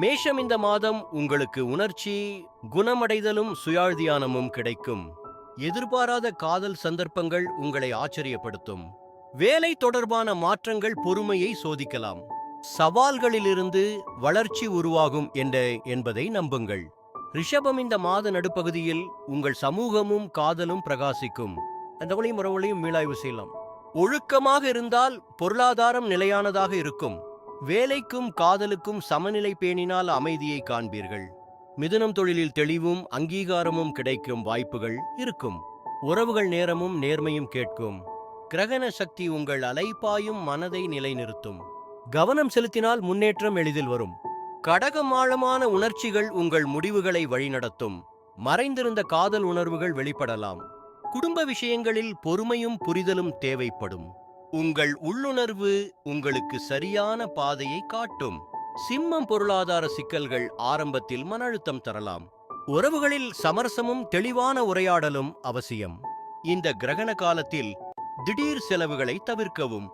மேஷம் இந்த மாதம் உங்களுக்கு உணர்ச்சி குணமடைதலும் சுயாழ்தியானமும் கிடைக்கும். எதிர்பாராத காதல் சந்தர்ப்பங்கள் உங்களை ஆச்சரியப்படுத்தும். வேலை தொடர்பான மாற்றங்கள் பொறுமையை சோதிக்கலாம். சவால்களிலிருந்து வளர்ச்சி உருவாகும் என்ற என்பதை நம்புங்கள். ரிஷபம் இந்த மாத நடுப்பகுதியில் உங்கள் சமூகமும் காதலும் பிரகாசிக்கும். அந்த உறவுகளையும் மீளாய்வு செய்யலாம். ஒழுக்கமாக இருந்தால் பொருளாதாரம் நிலையானதாக இருக்கும். வேலைக்கும் காதலுக்கும் சமநிலை பேணினால் அமைதியை காண்பீர்கள். மிதுனம் தொழிலில் தெளிவும் அங்கீகாரமும் கிடைக்கும் வாய்ப்புகள் இருக்கும். உறவுகள் நேரமும் நேர்மையும் கேட்கும். கிரகண சக்தி உங்கள் அலைப்பாயும் மனதை நிலைநிறுத்தும். கவனம் செலுத்தினால் முன்னேற்றம் எளிதில் வரும். கடகம் ஆழமான உணர்ச்சிகள் உங்கள் முடிவுகளை வழிநடத்தும். மறைந்திருந்த காதல் உணர்வுகள் வெளிப்படலாம். குடும்ப விஷயங்களில் பொறுமையும் புரிதலும் தேவைப்படும். உங்கள் உள்ளுணர்வு உங்களுக்கு சரியான பாதையை காட்டும். சிம்மம் பொருளாதார சிக்கல்கள் ஆரம்பத்தில் மன அழுத்தம் தரலாம். உறவுகளில் சமரசமும் தெளிவான உரையாடலும் அவசியம். இந்த கிரகண காலத்தில் திடீர் செலவுகளை தவிர்க்கவும்.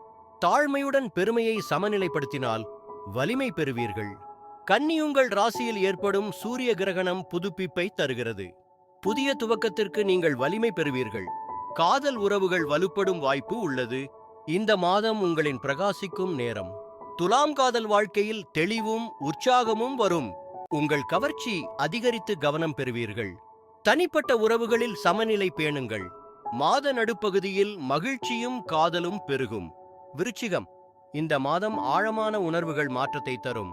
தாழ்மையுடன் பெருமையை சமநிலைப்படுத்தினால் வலிமை பெறுவீர்கள். கன்னியுங்கள் ராசியில் ஏற்படும் சூரிய கிரகணம் புதுப்பிப்பை தருகிறது. புதிய துவக்கத்திற்கு நீங்கள் வலிமை பெறுவீர்கள். காதல் உறவுகள் வலுப்படும் வாய்ப்பு உள்ளது. இந்த மாதம் உங்களின் பிரகாசிக்கும் நேரம். துலாம் காதல் வாழ்க்கையில் தெளிவும் உற்சாகமும் வரும். உங்கள் கவர்ச்சி அதிகரித்து கவனம் பெறுவீர்கள். தனிப்பட்ட உறவுகளில் சமநிலை பேணுங்கள். மாத நடுப்பகுதியில் மகிழ்ச்சியும் காதலும் பெருகும். விருச்சிகம் இந்த மாதம் ஆழமான உணர்வுகள் மாற்றத்தை தரும்.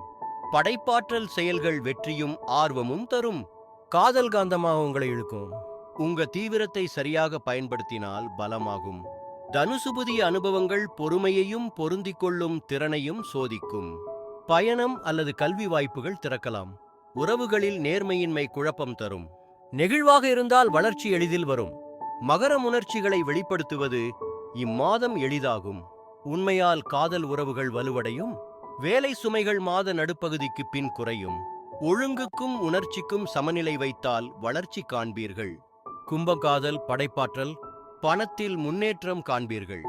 படைப்பாற்றல் செயல்கள் வெற்றியும் ஆர்வமும் தரும். காதல் காந்தமாக உங்களை இழுக்கும். உங்க தீவிரத்தை சரியாக பயன்படுத்தினால் பலமாகும். தனுசு புதிய அனுபவங்கள் பொறுமையையும் பொருந்திக் கொள்ளும் திறனையும் சோதிக்கும். பயணம் அல்லது கல்வி வாய்ப்புகள் திறக்கலாம். உறவுகளில் நேர்மையின்மை குழப்பம் தரும். நெகிழ்வாக இருந்தால் வளர்ச்சி எளிதில் வரும். மகரம் உணர்ச்சிகளை வெளிப்படுத்துவது இம்மாதம் எளிதாகும். உண்மையால் காதல் உறவுகள் வலுவடையும். வேலை சுமைகள் மாத நடுப்பகுதிக்கு பின் குறையும். ஒழுங்குக்கும் உணர்ச்சிக்கும் சமநிலை வைத்தால் வளர்ச்சி காண்பீர்கள். கும்பகாதல் படைப்பாற்றல் பணத்தில் முன்னேற்றம் காண்பீர்கள்.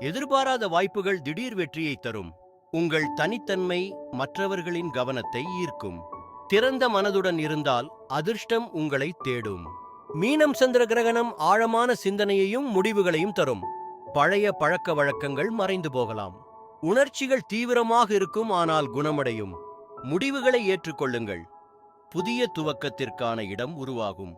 எதிர்பாராத வாய்ப்புகள் திடீர் வெற்றியை தரும். உங்கள் தனித்தன்மை மற்றவர்களின் கவனத்தை ஈர்க்கும். திறந்த மனதுடன் இருந்தால் அதிர்ஷ்டம் உங்களை தேடும். மீனம் சந்திர கிரகணம் ஆழமான சிந்தனையையும் முடிவுகளையும் தரும். பழைய பழக்க வழக்கங்கள் மறைந்து போகலாம். உணர்ச்சிகள் தீவிரமாக இருக்கும் ஆனால் குணமடையும். முடிவுகளை ஏற்றுக்கொள்ளுங்கள். புதிய துவக்கத்திற்கான இடம் உருவாகும்.